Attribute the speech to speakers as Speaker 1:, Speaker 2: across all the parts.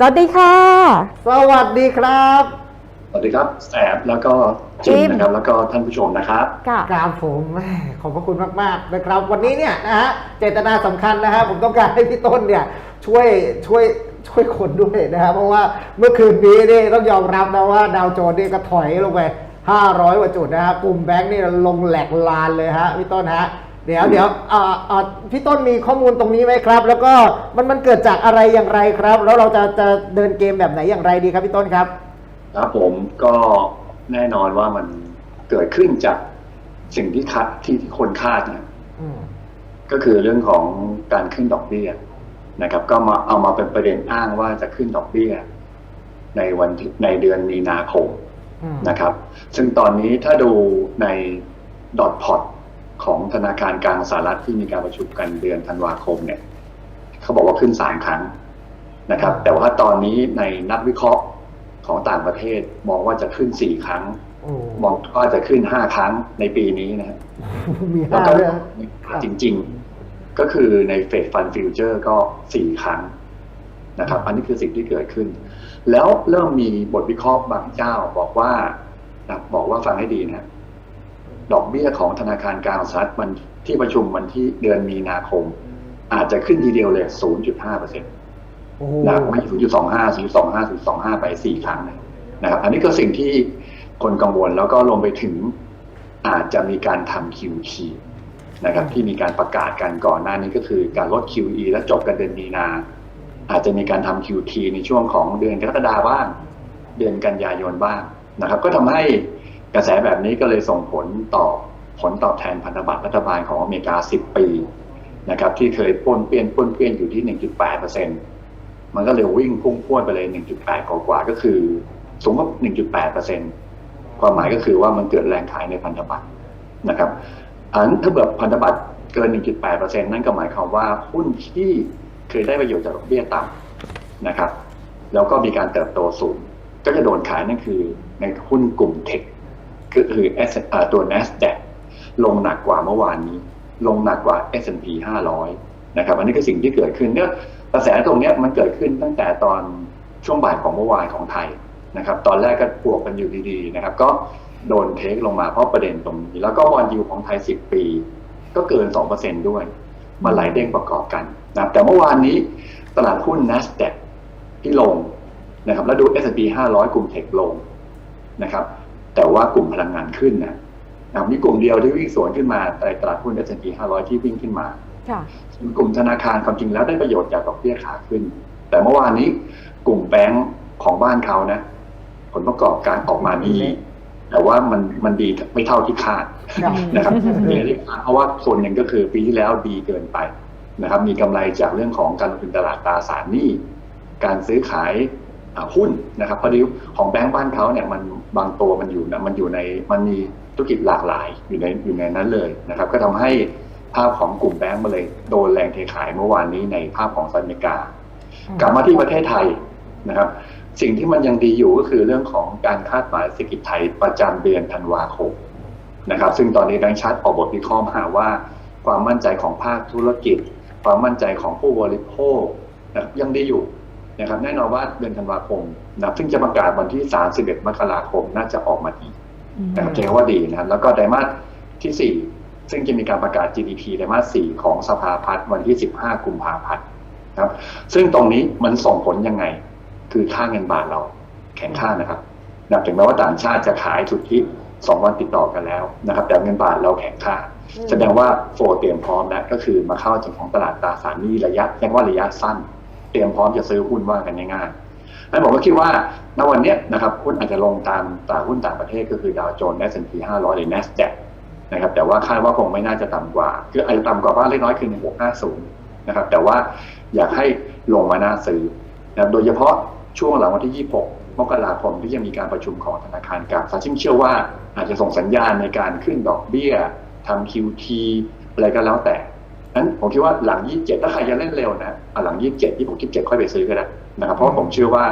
Speaker 1: สวัสดีค่ะ
Speaker 2: สวัสดีครับ
Speaker 3: สวัสดีครับแสบแล้วก็จิมนะครับแล้วก็ท่านผู้ชมนะครับ
Speaker 1: ค่ะ
Speaker 2: ครับผมแหมขอบพระคุณมากๆนะครับ วันนี้เนี่ยนะฮะเจตนาสำคัญนะฮะผมต้องการให้พี่ต้นเนี่ยช่วยช่วยช่วยคนด้วยนะฮะเพราะว่าเมื่อคืนนี้นี่ต้องยอมรับนะว่าดาวโจนส์นี่ก็ถอยลงไป500กว่าจุดนะฮะกลุ่มแบงค์นี่ลงแหลกลานเลยฮะพี่ต้นฮะ เดี๋ยวเดี๋ยวอ่าอ่าพี่ต้นมีข้อมูลตรงนี้ไหมครับ แล้วก็มันมันเกิดจากอะไรอย่างไรครับ แล้วเราจะจะเดินเกมแบบไหนอย่างไรดีครับพี่ต้นครับ
Speaker 3: ครับผมก็แน่นอนว่ามันเกิดขึ้นจากสิ่งที่คาดที่ที่คนคาดนะ
Speaker 2: อืม
Speaker 3: ก็คือเรื่องของการขึ้นดอกเบี้ยนะครับ ก็มาเอามาเป็นประเด็นอ้างว่าจะขึ้นดอกเบี้ย ในวันที่ในเดือนมีนาคม
Speaker 2: อืม
Speaker 3: นะครับ ซึ่งตอนนี้ถ้าดูในดอทพอต ของธนาคารกลางสหรัฐที่มีการประชุมกันเดือนธันวาคมเนี่ยเขาบอกว่าขึ้นสามครั้งนะครับ แต่ว่าตอนนี้ในนักวิเคราะห์ของต่างประเทศมองว่าจะขึ้นสี่ครั้ง
Speaker 2: โอ้
Speaker 3: มองว่าจะขึ้นห้าครั้งในปีนี้นะครับ
Speaker 2: มี
Speaker 3: แล้ว
Speaker 2: ห้า
Speaker 3: ก็
Speaker 2: เลย
Speaker 3: จริง ๆ ก็คือในเฟดฟันฟิวเจอร์ก็สี่ครั้งนะครับ อันนี้คือสิ่งที่เกิดขึ้น แล้วเริ่มมีบทวิเคราะห์บางเจ้าบอกว่านะบอกว่าฟังให้ดีนะ ดอกเบี้ยของธนาคารกลางสหรัฐมันที่ประชุมวันที่เดือนมีนาคม อาจจะขึ้นทีเดียวเลย 0.5เปอร์เซ็นต์
Speaker 2: โอ้โห
Speaker 3: นะไม่ 0.25 0.25 0.25 ไป 4 ครั้งเลยนะครับ อันนี้ก็สิ่งที่คนกังวลแล้วก็ลงไปถึงอาจจะมีการทำ QT นะครับที่มีการประกาศกันก่อนหน้านี้ก็คือการลด QE และจบกันเดือนมีนา อาจจะมีการทำ QT ในช่วงของเดือนกรกฎาบ้าง เดือนกันยายนบ้างนะครับ ก็ทำให้ กระแสแบบนี้ก็เลยส่งผลต่อผลตอบแทนพันธบัตรรัฐบาลของอเมริกา 10 ปีนะครับที่เคยป้นเปี้ยนป้นเปี้ยนอยู่ที่ 1.8เปอร์เซ็นต์มันก็เลยวิ่งพุ่งพรวดไปเลย 1.8 กว่ากว่าๆก็คือสูงกว่า1.8เปอร์เซ็นความหมายก็คือว่ามันเกิดแรงขายในพันธบัตรนะครับอันถ้าเกิดพันธบัตรเกิน 1.8เปอร์เซ็นนั่นก็หมายความว่าหุ้นที่เคยได้ประโยชน์จากดอกเบี้ยต่ำนะครับ แล้วก็มีการเติบโตสูง ก็จะโดนขายนั่นคือในหุ้นกลุ่มเทค ก็คือ S เอ่อตัว NASDAQ ลงหนักกว่าเมื่อวานนี้ ลงหนักกว่า S&P 500 นะครับ อันนี้คือสิ่งที่เกิดขึ้นเนี่ยกระแสตรงเนี้ยมันเกิดขึ้นตั้งแต่ตอนช่วงบ่ายของเมื่อวานของไทยนะครับ ตอนแรกก็บวกกันอยู่ดีๆนะครับ ก็โดนเทคลงมาเพราะประเด็นตรงนี้ แล้วก็บอลยูของไทย 10 ปี ก็เกิน 2%ด้วย มาไหลเด้งประกอบกันนะแต่เมื่อวานนี้ตลาดหุ้น NASDAQ ที่ลงนะครับ แล้วดู S&P 500 กลุ่มเทคลงนะครับ แต่ว่ากลุ่มพลังงานขึ้นนะนะครับมีกลุ่มเดียวที่วิ่งสวนขึ้นมาในตลาดหุ้น S&P 500 ที่วิ่งขึ้นมา
Speaker 1: ค่ะ
Speaker 3: กลุ่มธนาคารความจริงแล้วได้ประโยชน์จากดอกเบี้ยขาขึ้น แต่เมื่อวานนี้กลุ่มแบงก์ของบ้านเขานะ ผลประกอบการออกมาดี แต่ว่ามันมันดีไม่เท่าที่คาด
Speaker 2: ครับ
Speaker 3: นะครับดีที่คาดเพราะว่าส่วนหนึ่งก็คือปีที่แล้วดีเกินไปนะครับ มีกำไรจากเรื่องของการลงทุนตลาดตราสารหนี้ การซื้อขายอ่าหุ้นนะครับพอดีของแบงก์บ้านเขาเนี่ยมัน บางตัวมันอยู่นะมันอยู่ในมันมีธุรกิจหลากหลายอยู่ในอยู่ในนั้นเลยนะครับ ก็ทำให้ภาพของกลุ่มแบงก์มาเลยโดนแรงเทขายเมื่อวานนี้ในภาพของสหรัฐอเมริกา กลับมาที่ประเทศไทยนะครับ สิ่งที่มันยังดีอยู่ก็คือเรื่องของการคาดหมายเศรษฐกิจไทยประจำเดือนธันวาคมนะครับ ซึ่งตอนนี้แบงก์ชาติออกบทวิเคราะห์มาว่า ความมั่นใจของภาคธุรกิจ ความมั่นใจของผู้บริโภคนะครับยังดีอยู่นะครับ แน่นอนว่าเดือนธันวาคม นะครับซึ่งจะประกาศวันที่ 31 มกราคมน่าจะออกมาดีนะครับจะเรียกว่าดีนะครับแล้วก็ไตรมาสที่ 4 ซึ่งจะมีการประกาศ GDP ไตรมาส 4 ของสภาพัฒน์วันที่ 15 กุมภาพันธ์นะครับ ซึ่งตรงนี้มันส่งผลยังไง คือค่าเงินบาทเราแข็งค่านะครับนับถึงแม้ว่าต่างชาติจะขายสุทธิสองวันติดต่อกันแล้วนะครับ แต่เงินบาทเราแข็งค่า แสดงว่าโฟเตรียมพร้อมแล้วก็คือมาเข้าถึงของตลาดตราสารหนี้ระยะเรียกว่าระยะสั้น เตรียมพร้อมจะซื้อหุ้นว่ากันง่ายๆ นั้นผมก็คิดว่าณวันนี้นะครับหุ้นอาจจะลงตามตลาดหุ้นต่างประเทศก็คือดาวโจนส์ S&P 500 หรือ NASDAQ นะครับแต่ว่าคาดว่าคงไม่น่าจะต่ำกว่า คืออาจจะต่ำกว่าบ้างเล็กน้อยคือ1650นะครับแต่ว่าอยากให้ลงมาน่าซื้อนะโดยเฉพาะช่วงหลังวันที่ 26 มกราคมที่จะมีการประชุมของธนาคารกลางซึ่งเชื่อว่าอาจจะส่งสัญญาณในการขึ้นดอกเบี้ยทำ QT อะไรก็แล้วแต่นั้นผมคิดว่าหลัง 27 ถ้าใครจะเล่นเร็วนะอะหลัง 27 26 27 ค่อยไปซื้อก็ได้ นะครับเพราะผมเชื่อว่า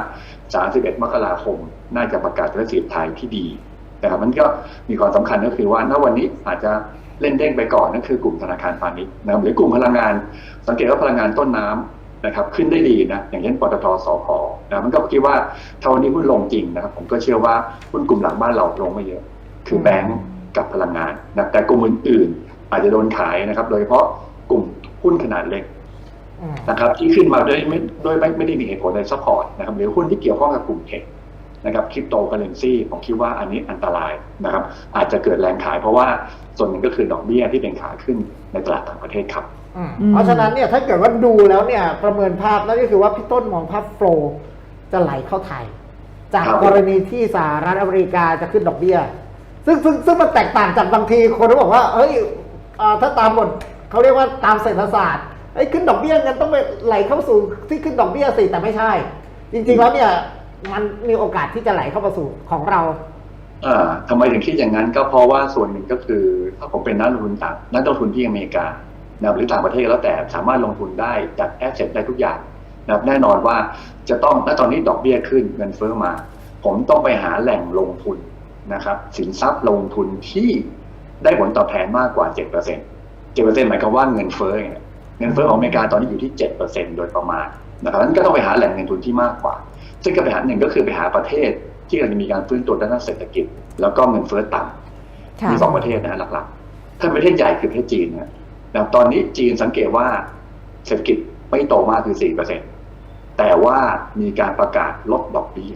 Speaker 3: 31 มกราคม น่าจะประกาศเศรษฐกิจไทยที่ดีนะครับมันก็มีความสำคัญก็คือว่าณวันนี้อาจจะเล่นเด้งไปก่อนนั่นคือกลุ่มธนาคารพาณิชย์นะครับหรือกลุ่มพลังงาน สังเกตว่าพลังงานต้นน้ำนะครับขึ้นได้ดีนะอย่างเช่นปตทสพนะมันก็คิดว่าถ้าวันนี้หุ้นลงจริงนะครับผมก็เชื่อว่าหุ้นกลุ่มหลังบ้านเราลงไม่เยอะ คือแบงก์กับพลังงานนะแต่กลุ่มอื่นๆอาจจะโดนขายนะครับ โดยเฉพาะกลุ่มหุ้นขนาดเล็ก นะครับที่ขึ้นมาด้วยไม่ด้วยไม่ไม่ได้มีเหตุผลในซัพพอร์ตนะครับหรือหุ้นที่เกี่ยวข้องกับกลุ่มเทคนะครับคริปโตเคอเรนซีผมคิดว่าอันนี้อันตรายนะครับ อาจจะเกิดแรงขายเพราะว่าส่วนหนึ่งก็คือดอกเบี้ยที่เป็นขาขึ้นในตลาดต่างประเทศครับ
Speaker 2: อืม
Speaker 1: อืม
Speaker 2: เพราะฉะนั้นเนี่ยถ้าเกิดว่าดูแล้วเนี่ยประเมินภาพนั่นก็คือว่าพี่ต้นมองภาพโฟลว์จะไหลเข้าไทย จาก
Speaker 3: ครับ
Speaker 2: กรณีที่สหรัฐอเมริกาจะขึ้นดอกเบี้ย ซึ่งซึ่งซึ่งมันแตกต่างจากบางทีคนที่บอกว่าเอ้ยเอ่อถ้าตามบทเขาเรียกว่าตามเศรษฐศาสตร์ ไอ้ขึ้นดอกเบี้ยเงั้นต้องไปไหลเข้าสู่ที่ขึ้นดอกเบี้ยสิแต่ไม่ใช่ จริงๆแล้วเนี่ยมันมีโอกาสที่จะไหลเข้ามาสู่ของเรา
Speaker 3: อ่าทำไมถึงคิดอย่างนั้นก็เพราะว่าส่วนหนึ่งก็คือถ้าผมเป็นนักลงทุนต่างนักลงทุนที่อเมริกานะหรือต่างประเทศก็แล้วแต่สามารถลงทุนได้จากแอสเซทได้ทุกอย่างนะแน่นอนว่าจะต้องณตอนนี้ดอกเบี้ยขึ้นเงินเฟ้อมา ผมต้องไปหาแหล่งลงทุนนะครับสินทรัพย์ลงทุนที่ได้ผลตอบแทนมากกว่า 7% 7%หมายความว่าเงินเฟ้อไง เงินเฟ้อของอเมริกาตอนนี้อยู่ที่ 7%โดยประมาณนะครับนั้นก็ต้องไปหาแหล่งเงินทุนที่มากกว่า ซึ่งก็ไปหาหนึ่งก็คือไปหาประเทศที่กำลังจะมีการฟื้นตัวด้านเศรษฐกิจ แล้วก็เงินเฟ้อต่ำ
Speaker 1: ค่ะ
Speaker 3: มีสองประเทศนะฮะหลักๆ ถ้าประเทศใหญ่คือประเทศจีนนะนะครับตอนนี้จีนสังเกตว่าเศรษฐกิจไม่โตมากคือ 4%แต่ว่ามีการประกาศลดดอกเบี้ย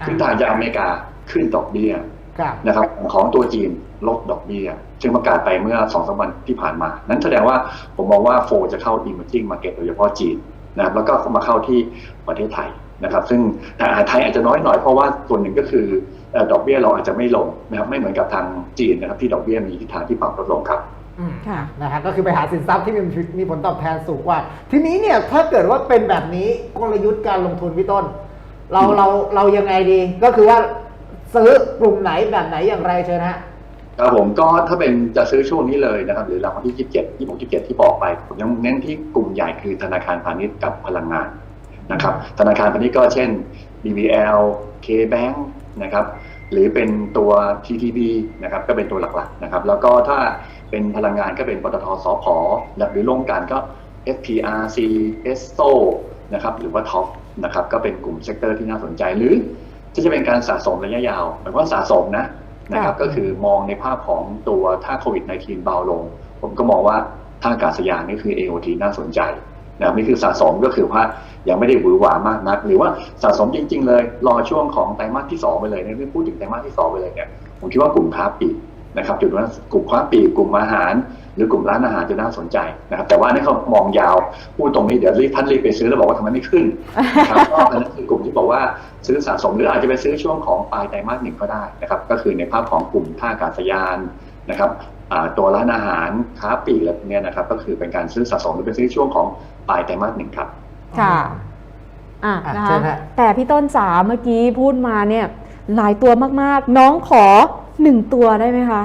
Speaker 2: อ่า
Speaker 3: ซึ่งทางจากอเมริกาขึ้นดอกเบี้ย
Speaker 2: ครับ
Speaker 3: นะครับของตัวจีนลดดอกเบี้ย ซึ่งประกาศไปเมื่อสองสามวันที่ผ่านมา นั้นแสดงว่าผมมองว่าโฟจะเข้า emerging market โดยเฉพาะจีนนะครับแล้วก็มาเข้าที่ประเทศไทยนะครับ ซึ่งแต่ไทยอาจจะน้อยหน่อยเพราะว่าส่วนหนึ่งก็คือเอ่อดอกเบี้ยเราอาจจะไม่ลงนะครับไม่เหมือนกับทางจีนนะครับที่ดอกเบี้ยมีทิศทางที่ปรับลดลงครับ
Speaker 2: อืม
Speaker 1: ค่ะ
Speaker 2: นะฮะก็คือไปหาสินทรัพย์ที่มีมีผลตอบแทนสูงกว่า ทีนี้เนี่ยถ้าเกิดว่าเป็นแบบนี้กลยุทธ์การลงทุนพี่ต้น เรา
Speaker 3: อืม
Speaker 2: เราเรายังไงดี ก็คือว่าซื้อกลุ่มไหนแบบไหนอย่างไรเชิญฮะ
Speaker 3: ครับผมก็ถ้าเป็นจะซื้อช่วงนี้เลยนะครับ หรือรางวัลที่ 27 26 27 ที่บอกไป ผมยังเน้นที่กลุ่มใหญ่คือธนาคารพาณิชย์กับพลังงานนะครับ ธนาคารพาณิชย์ก็เช่น BBL KBank นะครับหรือเป็นตัว TTB นะครับก็เป็นตัวหลักๆนะครับ แล้วก็ถ้าเป็นพลังงานก็เป็นปตทสพหรือโรงกันก็ FPRC ESO นะครับหรือว่าท็อปนะครับก็เป็นกลุ่มเซกเตอร์ที่น่าสนใจหรือที่จะเป็นการสะสมระยะยาวหมายความว่าสะสมนะ นะครับ
Speaker 1: ค่ะ
Speaker 3: ก็คือมองในภาพของตัวถ้าโควิด -19 เบาลง ผมก็มองว่าท่าอากาศยานนี่คือ AOT น่าสนใจนะครับนี่คือสะสมก็คือว่ายังไม่ได้หวือหวามากนัก หรือว่าสะสมจริง ๆ เลย รอช่วงของไตรมาสที่ 2 ไปเลยเนี่ยพูดถึงไตรมาสที่ 2 ไปเลยเนี่ยผมคิดว่ากลุ่มค้าปลีกนะครับจุดนั้นกลุ่มค้าปลีกกลุ่มอาหาร หรือกลุ่มร้านอาหารจะน่าสนใจนะครับ แต่ว่านี่เขามองยาวพูดตรงนี้เดี๋ยวรีบท่านรีบไปซื้อแล้วบอกว่าทำไมไม่ขึ้นนะครับก็อันนั้นคือกลุ่มที่บอกว่าซื้อสะสมหรืออาจจะไปซื้อช่วงของปลายไตรมาสหนึ่งก็ได้นะครับ ก็คือในภาพของกลุ่มท่าอากาศยานนะครับอ่าตัวร้านอาหารค้าปลีกอะไรพวกเนี้ยนะครับ ก็คือเป็นการซื้อสะสมหรือไปซื้อช่วงของปลายไตรมาสหนึ่งครับ
Speaker 1: ค่ะอะ
Speaker 2: อะ
Speaker 1: นะ
Speaker 2: เชิ
Speaker 1: คะ
Speaker 2: ญฮะ
Speaker 1: แต่พี่ต้นจ๋าเมื่อกี้พูดมาเนี่ยหลายตัวมากๆ น้องขอหนึ่งตัวได้ไหมคะ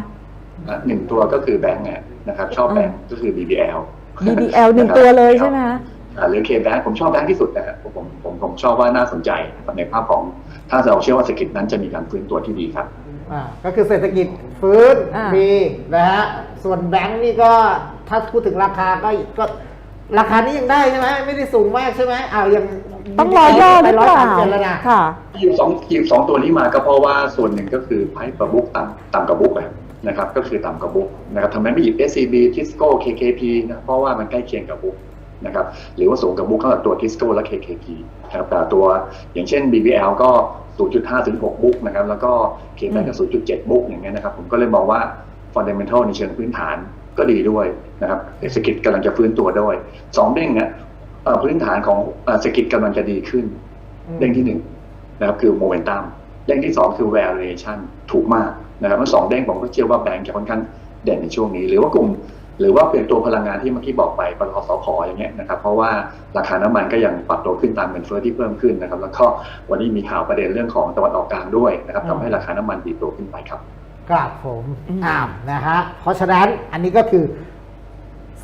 Speaker 3: อะหนึ่งตัวก็คือแบงก์เนี่ย นะครับชอบแบงก์ก็คือ BBL
Speaker 1: BBL หนึ่งะ
Speaker 3: ครับ
Speaker 1: ตัวเลยใช่ไหมคะ
Speaker 3: อ่าหรือเคแบงก์ผมชอบแบงก์ที่สุดนะครับผมผมผมผมชอบว่าน่าสนใจนะครับในภาพของถ้าเราเชื่อว่าเศรษฐกิจนั้นจะมีการฟื้นตัวที่ดีครับ
Speaker 2: อ่าก็คือเศรษฐกิจฟื้น
Speaker 1: อ่า
Speaker 2: มีนะฮะส่วนแบงก์นี่ก็ถ้าพูดถึงราคาก็ก็ราคานี้ยังได้ใช่ไหมไม่ได้สูงมากใช่ไหมอ้าวยัง
Speaker 1: ต้องรอย่อห
Speaker 2: ไป
Speaker 1: รือ
Speaker 2: ร้อย
Speaker 1: เปล่า
Speaker 2: สามเจ็ดแล้วนะ
Speaker 1: ค่ะ
Speaker 3: หยิบสองหยิบสองตัวนี้มาก็เพราะว่าส่วนหนึ่งก็คือไพ่ประบุกต่ำต่ำกว่าบุ๊กอะ นะครับก็คือต่ำกว่าบุ๊กนะครับทำไมไม่หยิบ SCB Tisco KKP นะเพราะว่ามันใกล้เคียงกับบุ๊กนะครับหรือว่าสูงกับบุ๊กเท่ากับตัว Tisco และ KKP นะครับแต่ตัวอย่างเช่น BBL ก็ 0.5ถึง6บุ๊กนะครับแล้วก็ KBank ก็ 0.7 บุ๊กอย่างเงี้ยนะครับผมก็เลยมองว่า fundamental ในเชิงพื้นฐานก็ดีด้วยนะครับเศรษฐกิจกำลังจะฟื้นตัวด้วยสองเด้งเนี่ยเอ่อพื้นฐานของเอ่อเศรษฐกิจกำลังจะดีขึ้น เด้งที่หนึ่งนะครับคือโมเมนตัมเด้งที่สองคือ valuation ถูกมาก นะครับทั้งสองเด้งผมก็เชื่อว่าแบงก์จะค่อนข้างเด่นในช่วงนี้ หรือว่ากลุ่ม หรือว่าเป็นตัวพลังงานที่เมื่อกี้บอกไปปตทสพอย่างเงี้ยนะครับ เพราะว่าราคาน้ำมันก็ยังปรับตัวขึ้นตามเงินเฟ้อที่เพิ่มขึ้นนะครับ แล้วก็วันนี้มีข่าวประเด็นเรื่องของตะวันออกกลางด้วยนะครับทำให้ราคาน้ำมันดีดตัวขึ้นไปครับ
Speaker 2: ครับผม
Speaker 1: อืม
Speaker 2: อ้าวนะฮะเพราะฉะนั้นอันนี้ก็คือ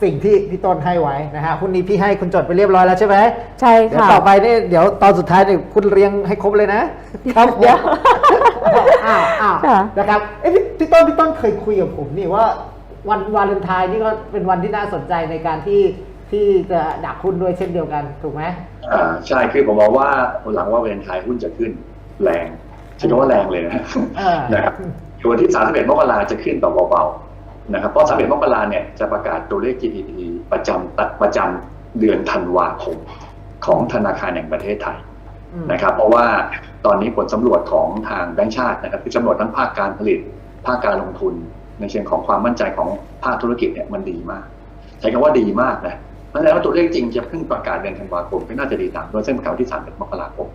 Speaker 2: สิ่งที่พี่ต้นให้ไว้นะฮะคุณนี้พี่ให้คุณจดไปเรียบร้อยแล้วใช่ไหม
Speaker 1: ใช่
Speaker 2: เดี๋ยว
Speaker 1: ค่ะ
Speaker 2: ต่อไปเนี่ยเดี๋ยวตอนสุดท้ายเนี่ยคุณเรียงให้ครบเลยนะครับ
Speaker 1: เดี๋ยว
Speaker 2: อ้าวอ้าว
Speaker 1: ค่ะ
Speaker 2: นะครับเอ้พี่พี่ต้นพี่ต้นเคยคุยกับผมนี่ว่าวันวาเลนไทน์นี่ก็เป็นวันที่น่าสนใจในการที่ที่จะดักหุ้นด้วยเช่นเดียวกันถูกไหม
Speaker 3: อ่าใช่คือผมมองว่าหลังว่าเวรไทยหุ้นจะขึ้นแรงใช้คำว่าแรงเลยนะ
Speaker 2: เออ
Speaker 3: นะครับวันที่ 31 มกราจะขึ้นแบบเบาๆ นะครับ เพราะ 31 มกราเนี่ยจะประกาศตัวเลข GDP ประจำประจำเดือนธันวาคม ของธนาคารแห่งประเทศไทย
Speaker 2: อืม
Speaker 3: นะครับเพราะว่าตอนนี้ผลสำรวจของทางแบงก์ชาตินะครับที่สำรวจทั้งภาคการผลิต ภาคการลงทุน ในเชิงของความมั่นใจของภาคธุรกิจเนี่ยมันดีมาก ใช้คำว่าดีมากนะเพราะฉะนั้นแล้วตัวเลขจริงจะเพิ่งประกาศเดือนธันวาคมก็น่าจะดีตามโดยเส้นข่าวที่31มกราคม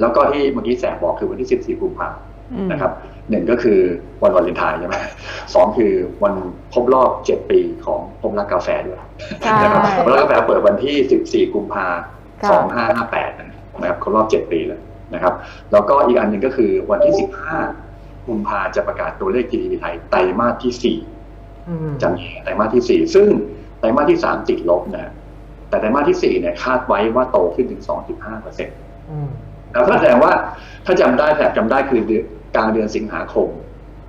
Speaker 3: แล้วก็ที่เมื่อกี้แสบบอกคือวันที่ 14กุมภาพันธ์
Speaker 1: อืม
Speaker 3: นะครับหนึ่งก็คือวันวาเลนไทน์ใช่ไหมสองคือวันครบรอบเจ็ดปีของผมรักกาแฟด้วย
Speaker 1: ใช่
Speaker 3: นะครับผมรักกาแฟเปิดวันที่สิบสี่กุมภา
Speaker 1: ค่ะ
Speaker 3: สองห้าห้าแปดนะ ครับครบรอบเจ็ดปีแล้วนะครับ แล้วก็อีกอันหนึ่งก็คือวันที่สิบห้ากุมภาจะประกาศตัวเลข GDP ไทยไตรมาสที่สี่
Speaker 2: อืม
Speaker 3: จำไตรมาสที่สี่ซึ่งไตรมาสที่สามติดลบนะฮะแต่ไตรมาสที่สี่เนี่ยคาดไว้ว่าโตขึ้นถึงสองจุดห้าเปอร์เซ็นต์
Speaker 2: อืม
Speaker 3: แล้วก็แสดงว่าถ้าจำได้แถบจำได้คือเดือนกลางเดือนสิงหาคม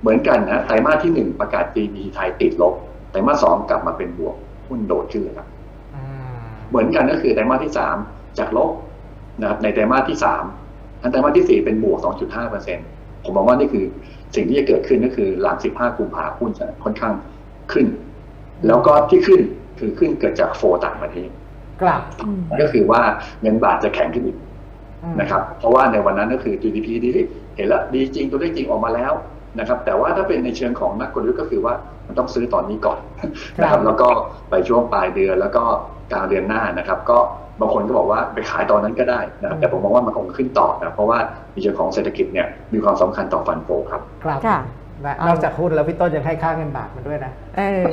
Speaker 3: เหมือนกันนะไตรมาสที่หนึ่งประกาศ GDP ไทยติดลบไตรมาสสองกลับมาเป็นบวกหุ้นโดดขึ้นเลยครับ
Speaker 2: อืม
Speaker 3: เหมือนกันก็คือไตรมาสที่สามจากลบ นะครับในไตรมาสที่สามอันไตรมาสที่สี่เป็นบวก 2.5เปอร์เซ็นผมมองว่านี่คือสิ่งที่จะเกิดขึ้นก็คือหลัง 15 กุมภาพันธ์หุ้นจะค่อนข้างขึ้น แล้วก็ที่ขึ้นคือขึ้นเกิดจากโฟต่างประเทศ
Speaker 2: กลับ
Speaker 1: อืม
Speaker 3: ก็คือว่าเงินบาทจะแข็งขึ้นอีก
Speaker 2: อืม
Speaker 3: นะครับ เพราะว่าในวันนั้นก็คือ GDP ดีเห็นแล้วดีจริงตัวเลขจริงออกมาแล้วนะครับ แต่ว่าถ้าเป็นในเชิงของนักกลยุทธ์ก็คือว่ามันต้องซื้อตอนนี้ก่อนนะครับ แล้วก็ไปช่วงปลายเดือนแล้วก็ กลางเดือนหน้านะครับ ก็บางคนก็บอกว่าไปขายตอนนั้นก็ได้นะครับแต่ผมมองว่ามันคงขึ้นต่อนะเพราะว่าในเชิงของเศรษฐกิจเนี่ยมีความสำคัญต่อฟันโฟครับ
Speaker 2: ครับ
Speaker 1: ค่ะ
Speaker 2: นะ
Speaker 1: เอา
Speaker 2: นอกจากหุ้นแล้วพี่ต้นยังให้ค่าเงินบาทมันด้วยนะ
Speaker 1: เออ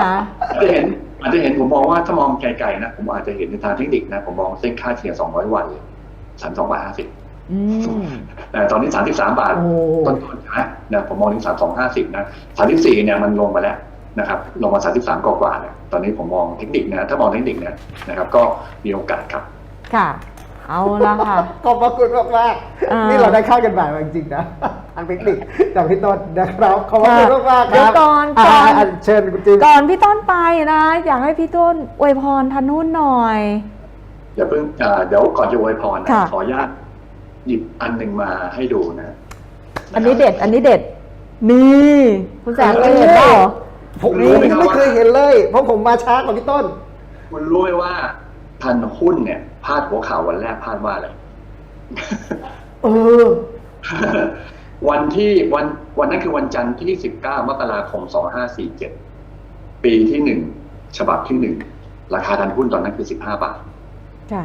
Speaker 1: นะ
Speaker 3: อาจจะเห็นอาจจะเห็นผมมองว่าถ้ามองไกลๆนะผมอาจจะเห็นในทางเทคนิคนะผมมองเส้นค่าเฉลี่ย200 วันเลย32บาท50
Speaker 1: อืม
Speaker 3: แต่ตอนนี้33บาท
Speaker 2: โอ้
Speaker 3: ต้นๆนะนะผมมองถึง3250นะ34เนี่ยมันลงมาแล้ว นะครับลงมา 33 กว่าๆเนี่ยตอนนี้ผมมองเทคนิคนะถ้ามองเทคนิคนะนะครับ ก็มีโอกาสครับ
Speaker 1: ค่ะ เอาละค่ะ
Speaker 2: ขอบพระคุณมากมาก
Speaker 1: อ่า
Speaker 2: ๆนี่เราได้ค่าเงินบาทมาจริงๆนะทางเทคนิคจากพี่ต้นนะครับขอบพระคุณมากมากๆค
Speaker 1: เดี๋ย
Speaker 2: รั
Speaker 1: ว
Speaker 2: บ
Speaker 1: ก่อน
Speaker 2: อ่า
Speaker 1: ก่อน
Speaker 2: อ่าเชิญคุณจิม
Speaker 1: ก่อนพี่ต้นไปนะ อยากให้พี่ต้นอวยพรทันหุ้นหน่อย
Speaker 3: เดี๋ยวเพิ่งอ่าเดี๋ยวก่อนจะอวยพรนะ
Speaker 1: ค่ะ
Speaker 3: ขออนุญาตหยิบอันหนึ่งมาให้ดูนะ
Speaker 1: อันนี้เด็ด อันนี้เด็ด นี่ คุณแสงเคยเห็นเปล่า
Speaker 2: ผม
Speaker 3: รู้
Speaker 2: รู้
Speaker 3: ไหมครับ
Speaker 2: ไม่เคยเห็นเลย เพราะผมมาช้ากว่าพี่ต้น
Speaker 3: คุณรู้ไหมว่าทันหุ้นเนี่ยพลาดหัวข่าววันแรกพลาดว่าอะไร
Speaker 2: เออ
Speaker 3: วันที่วันวันนั้นคือวันจันทร์ที่19มกราคม2547ปีที่หนึ่งฉบับที่หนึ่งราคาทันหุ้นตอนนั้นคือ15บาท
Speaker 1: ค่ะ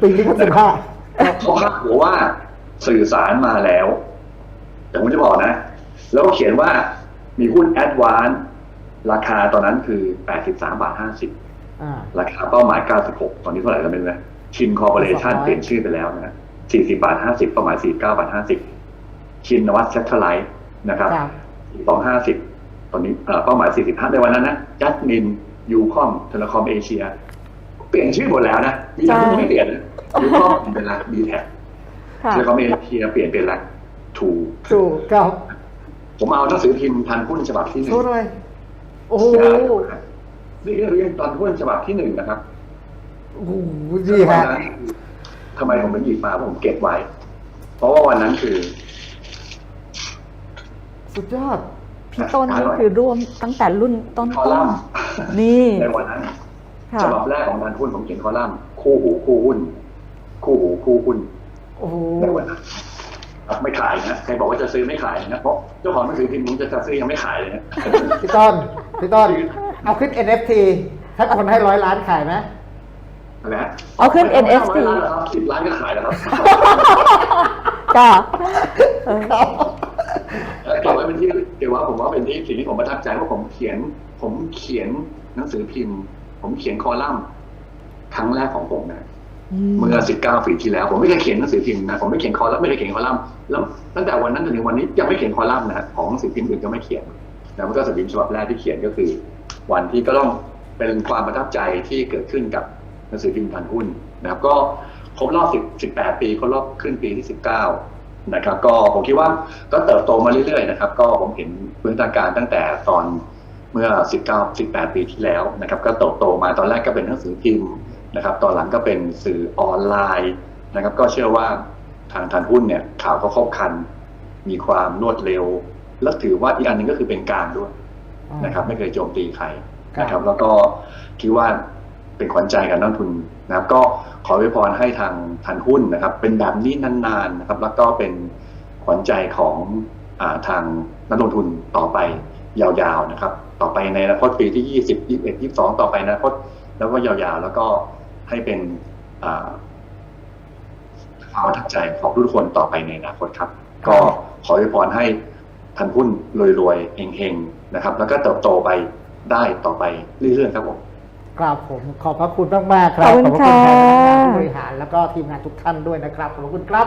Speaker 2: ปีนี้ก็สิบห้า
Speaker 3: เขาพาดหัวว่าสื่อสารมาแล้วแต่ผมจะบอกนะ แล้วก็เขียนว่ามีหุ้นแอดวาน ราคาตอนนั้นคือ 83 บาท 50
Speaker 2: อ่า
Speaker 3: ราคาเป้าหมาย 96 ตอนนี้เท่าไหร่แล้วไม่รู้นะชินคอร์ปอเรชัน
Speaker 2: 200
Speaker 3: เปลี่ยนชื่อไปแล้วนะ40 บาท 50 เป้าหมาย 49 บาท 50 ชินนวัตแซทเทอร์ไลท์นะครับ
Speaker 2: ครับ
Speaker 3: 250 ตอนนี้เอ่อเป้าหมาย 45 ในวันนั้นนะจัสมินยูคอมเทเลคอมเอเชียเปลี่ยนชื่อหมดแล้วนะมีอย่างที่ไม่เปลี่ยนยูคอมเป็นละดีแท็ก
Speaker 1: ค่ะ
Speaker 3: เทเลคอมเอเชียเปลี่ยนเป็นละทู
Speaker 2: ถูกครับ
Speaker 3: ผมเอาหนังสือพิมพ์ทันหุ้นฉบับที่หนึ่
Speaker 2: โช
Speaker 3: ง
Speaker 2: ว์หน่อย โอ้โห
Speaker 3: นี่เรียนตอนหุ้นฉบับที่หนึ่งนะครับ
Speaker 2: โอ้โหดีฮะ
Speaker 3: วันนั้นทำไมผมถึงหยิบมาเพราะผมเก็บไว้ เพราะว่าวันนั้นคือ
Speaker 2: สุดยอด
Speaker 1: พี่ต้นนี่คือร่วมตั้งแต่รุ่นต้น
Speaker 3: คอลัมน์
Speaker 1: ๆนี่
Speaker 3: ในวันนั้น
Speaker 1: ค่ะ
Speaker 3: ฉบับแรกของทันหุ้นผมเขียนคอลัมน์คู่หูคู่หุ้น คู่หูคู่หุ้น
Speaker 2: โอ้โห
Speaker 3: ในวันนั้นครับ ไม่ขายนะใครบอกว่าจะซื้อไม่ขายนะเพราะเจ้าของหนังสือพิมพ์ผมจะซื้อยังไม่ขายเลยนะ
Speaker 2: พี่ต้นพี่ต้นเอาขึ้น NFT ถ้าคนให้ร้อยล้านขายไหม
Speaker 3: อะไรฮะ
Speaker 1: เอาขึ้น
Speaker 3: ไม่
Speaker 1: NFT
Speaker 3: ร้อยล้านหรอกครับสิบล้านก็ขายแล้วครับ
Speaker 1: ค่ะเออ
Speaker 3: เก็บไว้เป็นที่เก็บไว้ผมว่าเป็นที่สิ่งที่ผมประทับใจว่าผมเขียน ผมเขียนหนังสือพิมพ์ ผมเขียนคอลัมน์ครั้งแรกของผมนะ เมื่อ 19 ปีที่แล้ว ผมไม่เคยเขียนหนังสือพิมพ์นะผมไม่เขียนคอลัมน์ไม่ได้เขียนคอลัมน์แล้วตั้งแต่วันนั้นจนถึงวันนี้ยังไม่เขียนคอลัมน์นะของหนังสือพิมพ์อื่นก็ไม่เขียนนะมันก็หนังสือพิมพ์ฉบับแรกที่เขียนก็คือ วันที่ก็ต้องเป็นความประทับใจที่เกิดขึ้นกับหนังสือพิมพ์พันหุ้นนะครับก็ครบรอบ10 18 ปีครบรอบขึ้นปีที่ 19 นะครับ ก็ผมคิดว่าก็เติบโตมาเรื่อยๆนะครับ ก็ผมเห็นพื้นฐานการตั้งแต่ตอนเมื่อ 19 18 ปีที่แล้วนะครับ ก็โตโตมาตอนแรกก็เป็นหนังสือพิมพ์ นะครับตอนหลังก็เป็นสื่อออนไลน์นะครับก็เชื่อว่าทางทานหุ้นเนี่ยข่าวก็ครบครัน มีความรวดเร็ว และถือว่าอีกอันหนึงก็คือเป็นกลางด้วยนะครับไม่เคยโจมตีใครนะครับแล้วก็คิดว่าเป็นขวัญใจกับนักลงทุนนะครับก็ขอไว้พรให้ทางทานหุ้นนะครับ เป็นแบบนี้นานๆนะครับ แล้วก็เป็นขวัญใจของอาทางนักลงทุนต่อไปยาวๆนะครับ ต่อไปในอนาคตปีที่ 20 21 22 ต่อไปในอนาคตแล้วก็ยาวๆ แล้วก็ ให้เป็นอ่าความประทับใจของทุกคนต่อไปในอนาคตครับ ก็ขอไว้พรให้ทานหุ้นรวยๆเฮงๆนะครับ แล้วก็เติบโตไปได้ต่อไปเรื่อยๆครับผม
Speaker 2: ครับผมขอบพระคุณมากๆครับ
Speaker 1: ขอบคุณ
Speaker 2: พระคุณแทน
Speaker 1: ค่ะ
Speaker 2: ผู้บริหารแล้วก็ทีมงานทุกท่านด้วยนะครับขอบคุณครับ